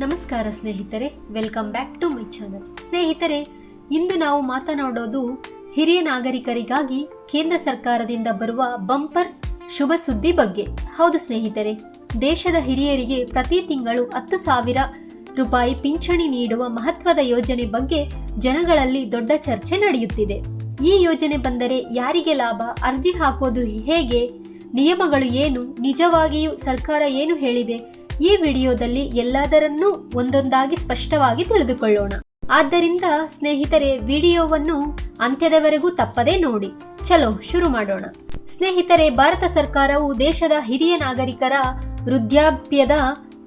ನಮಸ್ಕಾರ ಸ್ನೇಹಿತರೆ welcome back to my channel ಸ್ನೇಹಿತರೆ, ಇಂದು ನಾವು ಮಾತನಾಡೋದು ಹಿರಿಯ ನಾಗರಿಕರಿಗಾಗಿ ಕೇಂದ್ರ ಸರ್ಕಾರದಿಂದ ಬರುವ ಬಂಪರ್ ಶುಭ ಸುದ್ದಿ ಬಗ್ಗೆ. ಹೌದು ಸ್ನೇಹಿತರೆ, ದೇಶದ ಹಿರಿಯರಿಗೆ ಪ್ರತಿ ತಿಂಗಳು ಹತ್ತು ಸಾವಿರ ರೂಪಾಯಿ ಪಿಂಚಣಿ ನೀಡುವ ಮಹತ್ವದ ಯೋಜನೆ ಬಗ್ಗೆ ಜನಗಳಲ್ಲಿ ದೊಡ್ಡ ಚರ್ಚೆ ನಡೆಯುತ್ತಿದೆ. ಈ ಯೋಜನೆ ಬಂದರೆ ಯಾರಿಗೆ ಲಾಭ, ಅರ್ಜಿ ಹಾಕೋದು ಹೇಗೆ, ನಿಯಮಗಳು ಏನು, ನಿಜವಾಗಿಯೂ ಸರ್ಕಾರ ಏನು ಹೇಳಿದೆ ಈ ವಿಡಿಯೋದಲ್ಲಿ ಎಲ್ಲದರನ್ನೂ ಒಂದೊಂದಾಗಿ ಸ್ಪಷ್ಟವಾಗಿ ತಿಳಿದುಕೊಳ್ಳೋಣ. ಆದ್ದರಿಂದ ಸ್ನೇಹಿತರೆ, ವಿಡಿಯೋವನ್ನು ಅಂತ್ಯದವರೆಗೂ ತಪ್ಪದೇ ನೋಡಿ. ಚಲೋ, ಶುರು ಮಾಡೋಣ. ಸ್ನೇಹಿತರೆ, ಭಾರತ ಸರ್ಕಾರವು ದೇಶದ ಹಿರಿಯ ನಾಗರಿಕರ ವೃದ್ಧಾಪ್ಯದ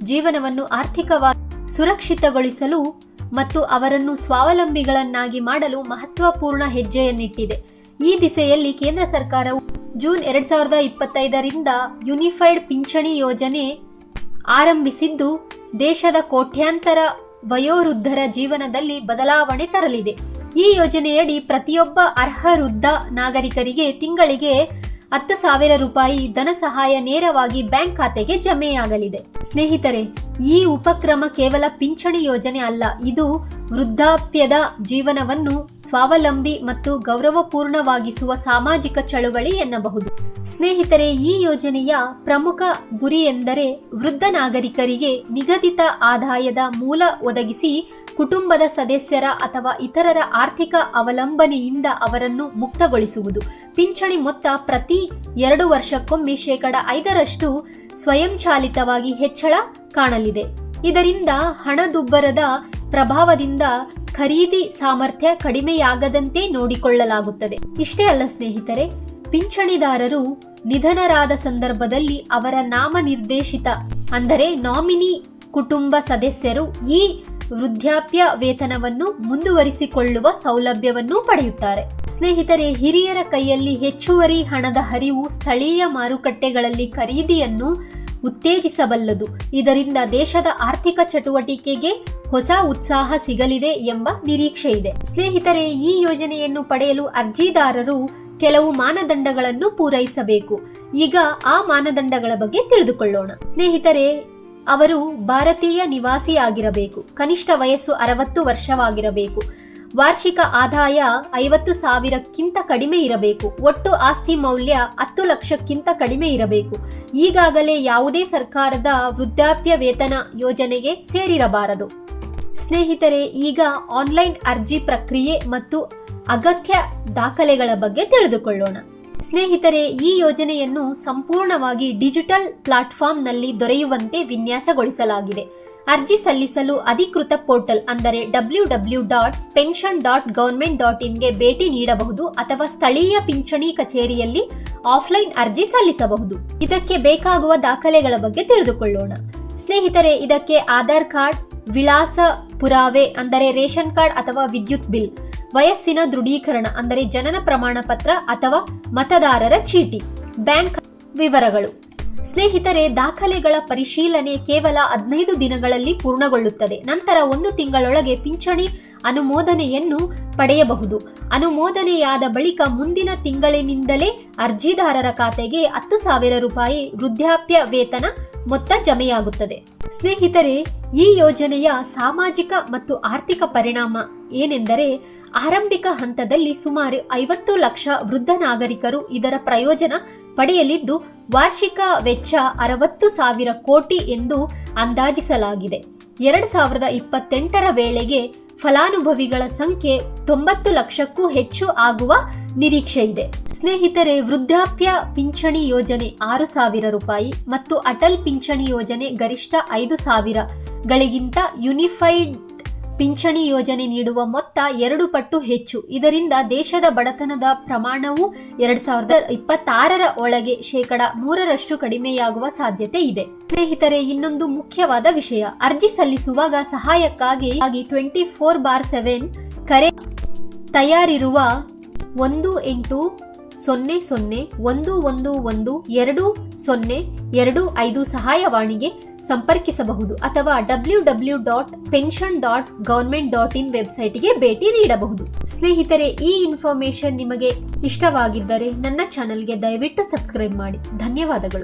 ಜೀವನವನ್ನು ಆರ್ಥಿಕವಾಗಿ ಸುರಕ್ಷಿತಗೊಳಿಸಲು ಮತ್ತು ಅವರನ್ನು ಸ್ವಾವಲಂಬಿಗಳನ್ನಾಗಿ ಮಾಡಲು ಮಹತ್ವಪೂರ್ಣ ಹೆಜ್ಜೆಯನ್ನಿಟ್ಟಿದೆ. ಈ ದಿಸೆಯಲ್ಲಿ ಕೇಂದ್ರ ಸರ್ಕಾರವು ಜೂನ್ ಎರಡ್ ಸಾವಿರದ ಇಪ್ಪತ್ತೈದರಿಂದ ಯುನಿಫೈಡ್ ಪಿಂಚಣಿ ಯೋಜನೆ ಆರಂಭಿಸಿದ್ದು ದೇಶದ ಕೋಟ್ಯಾಂತರ ವಯೋವೃದ್ಧರ ಜೀವನದಲ್ಲಿ ಬದಲಾವಣೆ ತರಲಿದೆ. ಈ ಯೋಜನೆಯಡಿ ಪ್ರತಿಯೊಬ್ಬ ಅರ್ಹ ವೃದ್ಧ ನಾಗರಿಕರಿಗೆ ತಿಂಗಳಿಗೆ ಹತ್ತು ಸಾವಿರ ರೂಪಾಯಿ ಧನ ಸಹಾಯ ನೇರವಾಗಿ ಬ್ಯಾಂಕ್ ಖಾತೆಗೆ ಜಮೆಯಾಗಲಿದೆ. ಸ್ನೇಹಿತರೆ, ಈ ಉಪಕ್ರಮ ಕೇವಲ ಪಿಂಚಣಿ ಯೋಜನೆ ಅಲ್ಲ, ಇದು ವೃದ್ಧಾಪ್ಯದ ಜೀವನವನ್ನು ಸ್ವಾವಲಂಬಿ ಮತ್ತು ಗೌರವಪೂರ್ಣವಾಗಿಸುವ ಸಾಮಾಜಿಕ ಚಳುವಳಿ ಎನ್ನಬಹುದು. ಸ್ನೇಹಿತರೆ, ಈ ಯೋಜನೆಯ ಪ್ರಮುಖ ಗುರಿ ಎಂದರೆ ವೃದ್ಧ ನಾಗರಿಕರಿಗೆ ನಿಗದಿತ ಆದಾಯದ ಮೂಲ ಒದಗಿಸಿ ಕುಟುಂಬದ ಸದಸ್ಯರ ಅಥವಾ ಇತರರ ಆರ್ಥಿಕ ಅವಲಂಬನೆಯಿಂದ ಅವರನ್ನು ಮುಕ್ತಗೊಳಿಸುವುದು. ಪಿಂಚಣಿ ಮೊತ್ತ ಪ್ರತಿ ಎರಡು ವರ್ಷಕ್ಕೊಮ್ಮೆ ಶೇಕಡ ಐದರಷ್ಟು ಸ್ವಯಂಚಾಲಿತವಾಗಿ ಹೆಚ್ಚಳ ಕಾಣಲಿದೆ. ಇದರಿಂದ ಹಣದುಬ್ಬರದ ಪ್ರಭಾವದಿಂದ ಖರೀದಿ ಸಾಮರ್ಥ್ಯ ಕಡಿಮೆಯಾಗದಂತೆ ನೋಡಿಕೊಳ್ಳಲಾಗುತ್ತದೆ. ಇಷ್ಟೇ ಅಲ್ಲ ಸ್ನೇಹಿತರೆ, ಪಿಂಚಣಿದಾರರು ನಿಧನರಾದ ಸಂದರ್ಭದಲ್ಲಿ ಅವರ ನಾಮನಿರ್ದೇಶಿತ, ಅಂದರೆ ನಾಮಿನಿ ಕುಟುಂಬ ಸದಸ್ಯರು ಈ ವೃದ್ಧಾಪ್ಯ ವೇತನವನ್ನು ಮುಂದುವರಿಸಿಕೊಳ್ಳುವ ಸೌಲಭ್ಯವನ್ನು ಪಡೆಯುತ್ತಾರೆ. ಸ್ನೇಹಿತರೆ, ಹಿರಿಯರ ಕೈಯಲ್ಲಿ ಹೆಚ್ಚುವರಿ ಹಣದ ಹರಿವು ಸ್ಥಳೀಯ ಮಾರುಕಟ್ಟೆಗಳಲ್ಲಿ ಖರೀದಿಯನ್ನು ಉತ್ತೇಜಿಸಬಲ್ಲದು. ಇದರಿಂದ ದೇಶದ ಆರ್ಥಿಕ ಚಟುವಟಿಕೆಗೆ ಹೊಸ ಉತ್ಸಾಹ ಸಿಗಲಿದೆ ಎಂಬ ನಿರೀಕ್ಷೆ ಇದೆ. ಸ್ನೇಹಿತರೆ, ಈ ಯೋಜನೆಯನ್ನು ಪಡೆಯಲು ಅರ್ಜಿದಾರರು ಕೆಲವು ಮಾನದಂಡಗಳನ್ನು ಪೂರೈಸಬೇಕು. ಈಗ ಆ ಮಾನದಂಡಗಳ ಬಗ್ಗೆ ತಿಳಿದುಕೊಳ್ಳೋಣ. ಸ್ನೇಹಿತರೆ ಅವರು ಭಾರತೀಯ ನಿವಾಸಿಯಾಗಿರಬೇಕು. ಕನಿಷ್ಠ ವಯಸ್ಸು ಅರವತ್ತು ವರ್ಷವಾಗಿರಬೇಕು. ವಾರ್ಷಿಕ ಆದಾಯ ಐವತ್ತು ಸಾವಿರಕ್ಕಿಂತ ಕಡಿಮೆ ಇರಬೇಕು. ಒಟ್ಟು ಆಸ್ತಿ ಮೌಲ್ಯ ಹತ್ತು ಲಕ್ಷಕ್ಕಿಂತ ಕಡಿಮೆ ಇರಬೇಕು. ಈಗಾಗಲೇ ಯಾವುದೇ ಸರ್ಕಾರದ ವೃದ್ಧಾಪ್ಯ ವೇತನ ಯೋಜನೆಗೆ ಸೇರಿರಬಾರದು. ಸ್ನೇಹಿತರೆ, ಈಗ ಆನ್ಲೈನ್ ಅರ್ಜಿ ಪ್ರಕ್ರಿಯೆ ಮತ್ತು ಅಗತ್ಯ ದಾಖಲೆಗಳ ಬಗ್ಗೆ ತಿಳಿದುಕೊಳ್ಳೋಣ. ಸ್ನೇಹಿತರೆ, ಈ ಯೋಜನೆಯನ್ನು ಸಂಪೂರ್ಣವಾಗಿ ಡಿಜಿಟಲ್ ಪ್ಲಾಟ್ಫಾರ್ಮ್ನಲ್ಲಿ ದೊರೆಯುವಂತೆ ವಿನ್ಯಾಸಗೊಳಿಸಲಾಗಿದೆ. ಅರ್ಜಿ ಸಲ್ಲಿಸಲು ಅಧಿಕೃತ ಪೋರ್ಟಲ್ ಅಂದರೆ W W dot pension dot government dot ಇನ್ಗೆ ಭೇಟಿ ನೀಡಬಹುದು ಅಥವಾ ಸ್ಥಳೀಯ ಪಿಂಚಣಿ ಕಚೇರಿಯಲ್ಲಿ ಆಫ್ಲೈನ್ ಅರ್ಜಿ ಸಲ್ಲಿಸಬಹುದು. ಇದಕ್ಕೆ ಬೇಕಾಗುವ ದಾಖಲೆಗಳ ಬಗ್ಗೆ ತಿಳಿದುಕೊಳ್ಳೋಣ. ಸ್ನೇಹಿತರೆ, ಇದಕ್ಕೆ ಆಧಾರ್ ಕಾರ್ಡ್, ವಿಳಾಸ, ಪುರಾವೆ ಅಂದರೆ ರೇಷನ್ ಕಾರ್ಡ್ ಅಥವಾ ವಿದ್ಯುತ್ ಬಿಲ್ ವಯಸ್ಸಿನ ದೃಢೀಕರಣ ಅಂದರೆ ಜನನ ಪ್ರಮಾಣ ಪತ್ರ ಅಥವಾ ಮತದಾರರ ಚೀಟಿ. ಬ್ಯಾಂಕ್ ವಿವರಗಳು. ಸ್ನೇಹಿತರೆ, ದಾಖಲೆಗಳ ಪರಿಶೀಲನೆ ಕೇವಲ ಹದಿನೈದು ದಿನಗಳಲ್ಲಿ ಪೂರ್ಣಗೊಳ್ಳುತ್ತದೆ. ನಂತರ ಒಂದು ತಿಂಗಳೊಳಗೆ ಪಿಂಚಣಿ ಅನುಮೋದನೆಯನ್ನು ಪಡೆಯಬಹುದು. ಅನುಮೋದನೆಯಾದ ಬಳಿಕ ಮುಂದಿನ ತಿಂಗಳಿನಿಂದಲೇ ಅರ್ಜಿದಾರರ ಖಾತೆಗೆ ಹತ್ತು ಸಾವಿರ ರೂಪಾಯಿ ವೃದ್ಧಾಪ್ಯ ವೇತನ ಮೊತ್ತ ಜಮೆಯಾಗುತ್ತದೆ. ಸ್ನೇಹಿತರೆ ಈ ಯೋಜನೆಯ ಸಾಮಾಜಿಕ ಮತ್ತು ಆರ್ಥಿಕ ಪರಿಣಾಮ ಏನೆಂದರೆ ಆರಂಭಿಕ ಹಂತದಲ್ಲಿ ಸುಮಾರು ಐವತ್ತು ಲಕ್ಷ ವೃದ್ಧ ನಾಗರಿಕರು ಇದರ ಪ್ರಯೋಜನ ಪಡೆಯಲಿದ್ದು, ವಾರ್ಷಿಕ ವೆಚ್ಚ ಅರವತ್ತು ಸಾವಿರ ಕೋಟಿ ಎಂದು ಅಂದಾಜಿಸಲಾಗಿದೆ. ಎರಡು ಸಾವಿರದ ಇಪ್ಪತ್ತೆಂಟರ ವೇಳೆಗೆ ಫಲಾನುಭವಿಗಳ ಸಂಖ್ಯೆ ತೊಂಬತ್ತು ಲಕ್ಷಕ್ಕೂ ಹೆಚ್ಚು ಆಗುವ ನಿರೀಕ್ಷೆ ಇದೆ. ಸ್ನೇಹಿತರೆ, ವೃದ್ಧಾಪ್ಯ ಪಿಂಚಣಿ ಯೋಜನೆ ಆರು ಸಾವಿರ ರೂಪಾಯಿ ಮತ್ತು ಅಟಲ್ ಪಿಂಚಣಿ ಯೋಜನೆ ಗರಿಷ್ಠ ಐದು ಸಾವಿರಗಳಿಗಿಂತ ಯುನಿಫೈಡ್ ಪಿಂಚಣಿ ಯೋಜನೆ ನೀಡುವ ಮೊತ್ತ ಎರಡು ಪಟ್ಟು ಹೆಚ್ಚು. ಇದರಿಂದ ದೇಶದ ಬಡತನದ ಪ್ರಮಾಣವು ಎರಡ್ ಸಾವಿರದ ಇಪ್ಪತ್ತಾರರ ಒಳಗೆ ಶೇಕಡ ಮೂರರಷ್ಟು ಕಡಿಮೆಯಾಗುವ ಸಾಧ್ಯತೆ ಇದೆ. ಸ್ನೇಹಿತರೆ, ಇನ್ನೊಂದು ಮುಖ್ಯವಾದ ವಿಷಯ. ಅರ್ಜಿ ಸಲ್ಲಿಸುವಾಗ ಸಹಾಯಕ್ಕಾಗಿ ಟ್ವೆಂಟಿ ಫೋರ್ ಬಾರ್ ಸೆವೆನ್ ಕರೆ ತಯಾರಿರುವ ಒಂದು ಎಂಟು ಸೊನ್ನೆ ಸೊನ್ನೆ ಒಂದು ಒಂದು ಒಂದು ಎರಡು ಸೊನ್ನೆ ಎರಡು ಐದು ಸಹಾಯವಾಣಿಗೆ ಸಂಪರ್ಕಿಸಬಹುದು ಅಥವಾ W W dot pension dot government dot in ವೆಬ್ಸೈಟ್ಗೆ ಭೇಟಿ ನೀಡಬಹುದು. ಸ್ನೇಹಿತರೆ, ಈ ಇನ್ಫಾರ್ಮೇಶನ್ ನಿಮಗೆ ಇಷ್ಟವಾಗಿದ್ದರೆ ನನ್ನ ಚಾನೆಲ್ಗೆ ದಯವಿಟ್ಟು ಸಬ್ಸ್ಕ್ರೈಬ್ ಮಾಡಿ. ಧನ್ಯವಾದಗಳು.